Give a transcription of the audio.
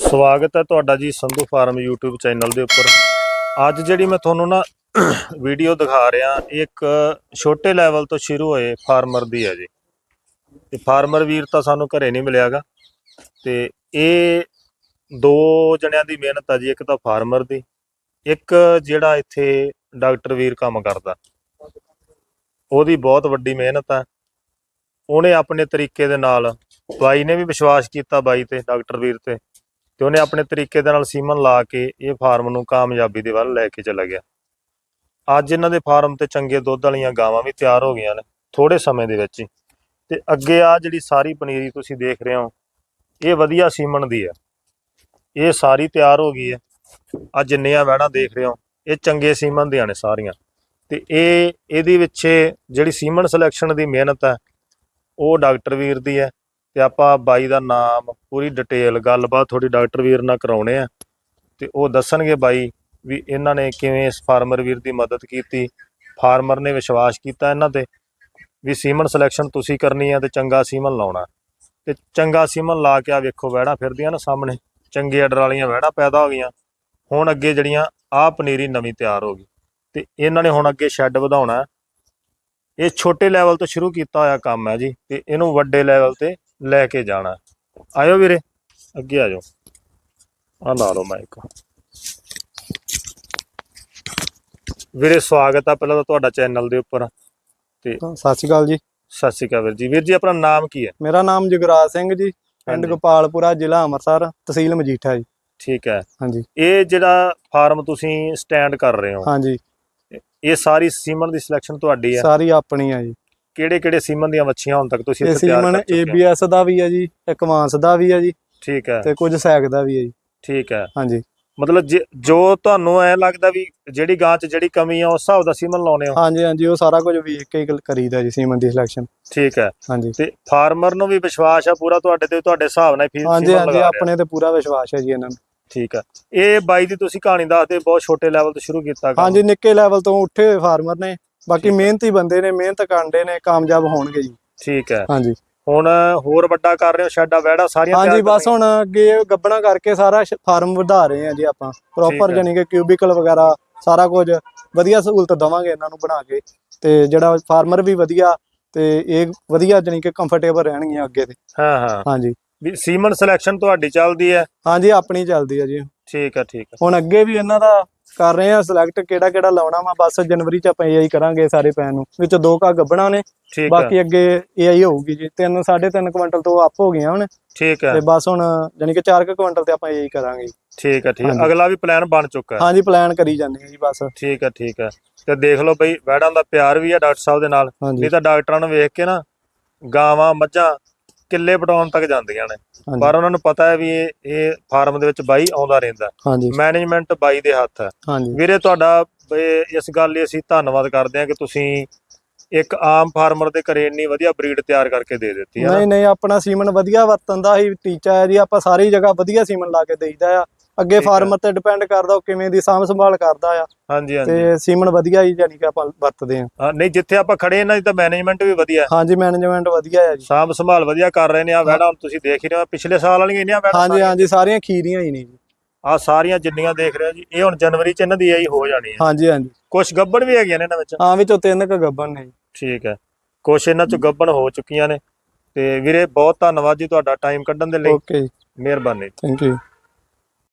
ਸਵਾਗਤ ਹੈ ਤੁਹਾਡਾ ਜੀ ਸੰਧੂ ਫਾਰਮ YouTube ਚੈਨਲ ਦੇ ਉੱਪਰ। ਅੱਜ ਜਿਹੜੀ ਮੈਂ ਤੁਹਾਨੂੰ ਨਾ ਵੀਡੀਓ ਦਿਖਾ ਰਿਹਾ, ਇਹ ਇੱਕ ਛੋਟੇ ਲੈਵਲ ਤੋਂ ਸ਼ੁਰੂ ਹੋਏ ਫਾਰਮਰ ਦੀ ਹੈ ਜੀ। ਤੇ ਫਾਰਮਰ ਵੀਰ ਤਾਂ ਸਾਨੂੰ ਘਰੇ ਨਹੀਂ ਮਿਲਿਆਗਾ। ਤੇ ਇਹ ਦੋ ਜਣਿਆਂ ਦੀ ਮਿਹਨਤ ਆ ਜੀ, ਇੱਕ ਤਾਂ ਫਾਰਮਰ ਦੀ, ਇੱਕ ਜਿਹੜਾ ਇੱਥੇ ਡਾਕਟਰ ਵੀਰ ਕੰਮ ਕਰਦਾ। ਉਹਦੀ ਬਹੁਤ ਵੱਡੀ ਮਿਹਨਤ ਆ। ਉਹਨੇ ਆਪਣੇ ਤਰੀਕੇ ਦੇ ਨਾਲ ਬਾਈ ਨੇ ਵੀ ਵਿਸ਼ਵਾਸ ਕੀਤਾ ਬਾਈ ਤੇ, ਡਾਕਟਰ ਵੀਰ ਤੇ। ਤੇ ਉਹਨੇ ਆਪਣੇ ਤਰੀਕੇ ਦੇ ਨਾਲ ਸੀਮਨ ਲਾ ਕੇ ਇਹ ਫਾਰਮ ਨੂੰ ਕਾਮਯਾਬੀ ਦੇ ਵੱਲ ਲੈ ਕੇ ਚਲਾ ਗਿਆ। ਅੱਜ ਇਹਨਾਂ ਦੇ ਫਾਰਮ ਤੇ ਚੰਗੇ ਦੁੱਧ ਵਾਲੀਆਂ ਗਾਵਾਂ ਵੀ ਤਿਆਰ ਹੋ ਗਈਆਂ ਨੇ ਥੋੜੇ ਸਮੇਂ ਦੇ ਵਿੱਚ ਹੀ। ਤੇ ਅੱਗੇ ਆ ਜਿਹੜੀ ਸਾਰੀ ਪਨੀਰੀ ਤੁਸੀਂ ਦੇਖ ਰਹੇ ਹੋ, ਇਹ ਵਧੀਆ ਸੀਮਨ ਦੀ ਹੈ। ਇਹ ਸਾਰੀ ਤਿਆਰ ਹੋ ਗਈ ਹੈ। ਆ ਜਿੰਨੀਆਂ ਵਹਿਣਾ ਦੇਖ ਰਹੇ ਹੋ, ਇਹ ਚੰਗੇ ਸੀਮਨ ਦੀਆਂ ਨੇ ਸਾਰੀਆਂ। ਤੇ ਇਹ, ਇਹਦੇ ਵਿੱਚ ਜਿਹੜੀ ਸੀਮਨ ਸਿਲੈਕਸ਼ਨ ਦੀ ਮਿਹਨਤ ਹੈ, ਉਹ ਡਾਕਟਰ ਵੀਰ ਦੀ ਹੈ। ਤੇ ਆਪਾਂ ਬਾਈ ਦਾ ਨਾਮ, ਪੂਰੀ ਡਿਟੇਲ ਗੱਲਬਾਤ ਥੋੜੀ ਡਾਕਟਰ ਵੀਰ ਨਾਲ ਕਰਾਉਣੇ ਆ। ਤੇ ਉਹ ਦੱਸਣਗੇ ਬਾਈ ਵੀ ਇਹਨਾਂ ਨੇ ਕਿਵੇਂ ਇਸ ਫਾਰਮਰ ਵੀਰ ਦੀ ਮਦਦ ਕੀਤੀ ਫਾਰਮਰ ਨੇ ਵਿਸ਼ਵਾਸ ਕੀਤਾ ਇਹਨਾਂ ਤੇ ਵੀ ਸੀਮਨ ਸਿਲੈਕਸ਼ਨ ਤੁਸੀਂ ਕਰਨੀ ਹੈ ਤੇ ਚੰਗਾ ਸੀਮਨ ਲਾਉਣਾ। ਤੇ ਚੰਗਾ ਸੀਮਨ ਲਾ ਕੇ ਆ ਵੇਖੋ ਵਹਿਣਾ ਫਿਰਦੀਆਂ ਨਾ ਸਾਹਮਣੇ, ਚੰਗੇ ਅਡਰ ਵਾਲੀਆਂ ਵਹਿਣਾ ਪੈਦਾ ਹੋ ਗਈਆਂ। ਹੁਣ ਅੱਗੇ ਜਿਹੜੀਆਂ ਆਹ ਪਨੀਰੀ ਨਵੀਂ ਤਿਆਰ ਹੋ ਗਈ। ਤੇ ਇਹਨਾਂ ਨੇ ਹੁਣ ਅੱਗੇ ਸ਼ੈੱਡ ਵਧਾਉਣਾ। ਇਹ ਛੋਟੇ ਲੈਵਲ ਤੋਂ ਸ਼ੁਰੂ ਕੀਤਾ ਹੋਇਆ ਕੰਮ ਹੈ ਜੀ, ਤੇ ਇਹਨੂੰ ਵੱਡੇ ਲੈਵਲ ਤੇ ਲੈ ਕੇ ਜਾਣਾ। ਹੈ। ਆਇਓ ਵੀਰੇ ਅੱਗੇ ਆ ਜਾਓ। ਆ ਲਾ ਲਓ ਮਾਈਕ ਵੀਰੇ ਸਵਾਗਤ ਆ ਪਹਿਲਾਂ ਤਾਂ ਤੁਹਾਡਾ ਚੈਨਲ ਦੇ ਉੱਪਰ। ਤੇ ਸਤਿ ਸ਼੍ਰੀ ਅਕਾਲ ਜੀ। ਸਤਿ ਸ਼੍ਰੀ ਅਕਾਲ ਵੀਰ ਜੀ। ਵੀਰ ਜੀ ਆਪਣਾ ਨਾਮ ਕੀ ਹੈ? ਮੇਰਾ ਨਾਮ ਜਗਰਾਜ ਸਿੰਘ ਜੀ ਪਿੰਡ। ਗੋਪਾਲਪੁਰਾ ਜ਼ਿਲ੍ਹਾ ਅੰਮ੍ਰਿਤਸਰ ਤਹਿਸੀਲ ਮਜੀਠਾ ਜੀ। ਠੀਕ ਹੈ। ਹਾਂਜੀ। ਇਹ ਜਿਹੜਾ ਫਾਰਮ ਤੁਸੀਂ ਸਟੈਂਡ ਕਰ ਰਹੇ ਹੋ ਹਾਂਜੀ। ਇਹ ਸਾਰੀ ਸੀਮਨ ਦੀ ਸਿਲੈਕਸ਼ਨ ਤੁਹਾਡੀ ਹੈ? ਸਾਰੀ ਆਪਣੀ ਆ ਜੀ। ਕਿਹੜੇ ਕਿਹੜੇ ਸੀਮਨ ਦੀਆਂ ਮੱਛੀਆਂ ਹੁਣ ਤੱਕ ਤੁਸੀਂ ਇਹ ਇੱਥੇ ਤਿਆਰ ਸੀਮਨ ਕਰ ਚੁੱਕੇ ਹੋ? ABS ਦਾ ਵੀ ਹੈ ਜੀ ਇੱਕ ਮਾਂਸ ਦਾ ਵੀ ਹੈ ਜੀ ਠੀਕ ਹੈ। ਤੇ ਕੁਝ ਸੈਕ ਦਾ ਵੀ ਹੈ ਜੀ। ਠੀਕ ਹੈ। ਹਾਂਜੀ। ਮਤਲਬ ਜੇ- ਜੋ ਤੁਹਾਨੂੰ ਐ ਲੱਗਦਾ ਵੀ ਜਿਹੜੀ ਗਾਂ 'ਚ ਜਿਹੜੀ ਕਮੀ ਆ ਉਸ ਹਿਸਾਬ ਦਾ ਸੀਮਨ ਲਾਉਨੇ ਹੋ? ਹਾਂਜੀ ਹਾਂਜੀ ਉਹ ਸਾਰਾ ਕੁਝ ਵੇਖ ਕੇ ਹੀ ਕਰੀਦਾ ਜੀ ਸੀਮਨ ਦੀ ਸਿਲੈਕਸ਼ਨ ਠੀਕ ਹੈ। ਹਾਂਜੀ। ਤੇ ਫਾਰਮਰ ਨੂੰ ਵੀ ਵਿਸ਼ਵਾਸ ਆ ਪੂਰਾ ਤੁਹਾਡੇ ਤੇ ਤੁਹਾਡੇ ਹਿਸਾਬ ਨਾਲ ਫੀਸ ਹਾਂਜੀ ਹਾਂਜੀ ਆਪਣੇ ਤੇ ਪੂਰਾ ਵਿਸ਼ਵਾਸ ਹੈ ਜੀ ਇਹਨਾਂ ਨੂੰ। ਠੀਕ ਹੈ। ਇਹ ਬਾਈ ਦੀ ਤੁਸੀਂ ਕਹਾਣੀ ਦੱਸਦੇ ਬਹੁਤ ਛੋਟੇ ਲੈਵਲ ਤੋਂ ਸ਼ੁਰੂ ਕੀਤਾ ਕੰਮ। ਹਾਂਜੀ ਨਿੱਕੇ ਲੈਵਲ ਤੋਂ ਉੱਠੇ ਹੋਏ ਫਾਰਮਰ ਨੇ। ਬਾਕੀ ਮਿਹਨਤੀ ਬੰਦੇ ਨੇ ਮਿਹਨਤ ਕਰਦੇ ਨੇ ਕਾਮਯਾਬ ਹੋਣਗੇ ਜੀ। ਠੀਕ ਹੈ। ਹਾਂਜੀ। ਹੁਣ ਹੋਰ ਵੱਡਾ ਕਰ ਰਹੇ ਹੋ ਸ਼ੈਡਾ ਵੈੜਾ ਸਾਰੀਆਂ ਹਾਂਜੀ ਬਸ ਹੁਣ ਅੱਗੇ ਗੱਬਣਾ ਕਰਕੇ ਸਾਰਾ ਫਾਰਮ ਵਧਾ ਰਹੇ ਆ ਜੀ ਆਪਾਂ। ਪ੍ਰੋਪਰ ਹੈ। ਜਾਨੀ ਕਿ ਕਿਊਬਿਕਲ ਵਗੈਰਾ ਸਾਰਾ ਕੁਝ ਵਧੀਆ ਸਹੂਲਤ ਦਵਾਂਗੇ ਇਹਨਾਂ ਨੂੰ ਬਣਾ ਕੇ। ਤੇ ਜਿਹੜਾ ਫਾਰਮਰ ਵੀ ਵਧੀਆ ਤੇ ਇਹ ਵਧੀਆ ਜਾਨੀ ਕਿ ਕੰਫਰਟੇਬਲ ਰਹਿਣਗੀਆਂ ਅੱਗੇ ਤੇ। ਹਾਂ ਹਾਂ। ਹਾਂਜੀ। ਵੀ ਸੀਮਨ ਸਿਲੈਕਸ਼ਨ ਤੁਹਾਡੀ ਚੱਲਦੀ ਹੈ। ਹਾਂਜੀ ਆਪਣੀ ਚੱਲਦੀ ਆ ਜੀ। ਠੀਕ ਹੈ ਠੀਕ ਹੁਣ ਅੱਗੇ ਵੀ ਇਹਨਾਂ ਦਾ ਕਰ ਰਹੇ ਆ ਸਿਲੈਕਟ ਕਿਹੜਾ ਕਿਹੜਾ ਲਾਉਣਾ ਵਾ ਬਸ ਜਨਵਰੀ ਚ ਆਪਾਂ ਏਆਈ ਕਰਾਂਗੇ ਸਾਰੇ ਪੈਨ ਨੂੰ। ਵਿੱਚ ਦੋ ਕਾ ਗੱਬਣਾ ਨੇ ਬਾਕੀ ਅੱਗੇ ਏਆਈ ਹੋਊਗੀ ਜੀ। ਤਿੰਨ ਸਾਢੇ ਤਿੰਨ ਕੁਇੰਟਲ ਤੋਂ ਅਪ ਹੋ ਗਈਆਂ ਹੁਣ। ਠੀਕ ਹੈ ਤੇ ਬਸ ਹੁਣ ਜਾਨੀ ਕਿ 4 ਕੁਇੰਟਲ ਤੇ ਆਪਾਂ ਏਆਈ ਕਰਾਂਗੇ। ਠੀਕ ਹੈ ਠੀਕ। ਅਗਲਾ ਵੀ ਪਲਾਨ ਬਣ ਚੁੱਕਾ ਹੈ। ਹਾਂਜੀ ਪਲਾਨ ਕਰੀ ਜਾਂਦੇ ਆ ਜੀ ਬਸ। ਠੀਕ ਹੈ ਠੀਕ ਹੈ ਤੇ ਦੇਖ ਲਓ ਬਈ ਵੈੜਾਂ ਦਾ ਪਿਆਰ ਵੀ ਹੈ ਡਾਕਟਰ ਸਾਹਿਬ ਦੇ ਨਾਲ। ਨਹੀਂ ਤਾਂ ਡਾਕਟਰਾਂ ਨੂੰ ਵੇਖ ਕੇ ਨਾ ਗਾਵਾਂ ਮੱਝਾਂ ਕਿੱਲੇ ਪਟਾਉਣ ਤੱਕ ਜਾਂਦੀਆਂ ਨੇ। ਹਾਂਜੀ। ਪਰ ਉਹਨਾਂ ਨੂੰ ਪਤਾ ਹੈ ਵੀ ਇਹ ਇਹ ਫਾਰਮ ਦੇ ਵਿੱਚ ਬਾਈ ਆਉਂਦਾ ਰਹਿੰਦਾ ਹਾਂਜੀ। ਮੈਨੇਜਮੈਂਟ ਬਾਈ ਦੇ ਹੱਥ ਹੈ। ਹਾਂਜੀ। ਵੀਰੇ ਤੁਹਾਡਾ ਇਹ- ਇਸ ਗੱਲ ਲਈ ਅਸੀਂ ਧੰਨਵਾਦ ਕਰਦੇ ਹਾਂ ਕਿ ਤੁਸੀਂ ਇੱਕ ਆਮ ਫਾਰਮਰ ਦੇ ਘਰੇ ਇੰਨੀ ਵਧੀਆ ਬਰੀਡ ਤਿਆਰ ਕਰਕੇ ਦੇ ਦਿੱਤੀ ਹੈ ਨਾ। ਨਹੀਂ ਨਹੀਂ ਆਪਣਾ ਸੀਮਨ ਵਧੀਆ ਵਰਤਣ ਦਾ ਹੀ ਟੀਚਾ ਹੈ ਜੀ। ਆਪਾਂ ਸਾਰੀ ਜਗ੍ਹਾ ਵਧੀਆ ਸੀਮਨ ਲਾ ਕੇ ਦੇਈਦਾ ਆ। ਅੱਗੇ ਹੈ। ਫਾਰਮਰ ਤੇ ਡਿਪੈਂਡ ਕਰਦਾ ਉਹ ਕਿਵੇਂ ਦੀ ਸਾਂਭ ਸੰਭਾਲ ਕਰਦਾ ਆ। ਹਾਂਜੀ ਹਾਂਜੀ। ਤੇ ਸੀਮਨ ਵਧੀਆ ਹੀ ਜਾਨੀ ਕਿ ਆਪਾਂ ਵਰਤਦੇ ਆ। ਹਾਂ, ਨਹੀਂ ਜਿੱਥੇ ਆਪਾਂ ਖੜੇ ਇਹਨਾਂ ਦੀ ਤਾਂ ਮੈਨੇਜਮੈਂਟ ਵੀ ਵਧੀਆ। ਹੈ ਹਾਂਜੀ ਮੈਨੇਜਮੈਂਟ ਵਧੀਆ ਆ ਜੀ। ਸਾਂਭ ਸੰਭਾਲ ਵਧੀਆ ਕਰ ਰਹੇ ਨੇ ਆ ਵੈੜਾਂ ਹੁਣ ਤੁਸੀਂ ਦੇਖ ਹੀ ਰਹੇ ਹੋ ਪਿਛਲੇ ਸਾਲ ਵਾਲੀਆਂ ਇੰਨੀਆਂ ਵੈੜਾਂ ਹਾਂਜੀ ਹਾਂਜੀ ਸਾਰੀਆਂ ਖੀਰੀਆਂ ਹੀ ਨੇ ਜੀ। ਆ ਸਾਰੀਆਂ ਜਿੰਨੀਆਂ ਦੇਖ ਰਹੇ ਹੋ ਜੀ ਇਹ ਹੁਣ ਜਨਵਰੀ ਚ ਇਹਨਾਂ ਦੀ ਆਈ ਹੋ ਜਾਣੀ ਹੈ ਹਾਂਜੀ ਹਾਂਜੀ। ਕੁਝ ਗੱਬੜ ਵੀ ਹੈਗੀਆਂ ਨੇ ਇਹਨਾਂ ਵਿੱਚ? ਹਾਂ ਵਿੱਚੋਂ ਤਿੰਨ ਕ ਗੱਬਨ ਨੇ ਠੀਕ ਹੈ। ਕੁਛ ਇਹਨਾਂ ਚ ਗੱਬਣ ਹੋ ਚੁੱਕੀਆਂ ਨੇ। ਤੇ ਵੀਰੇ ਬਹੁਤ ਧੰਨਵਾਦ ਜੀ ਤੁਹਾਡਾ ਟਾਈਮ ਕੱਢਣ ਦੇ ਲਈ। ਓਕੇ ਮਿਹਰਬਾਨੀ। Thank you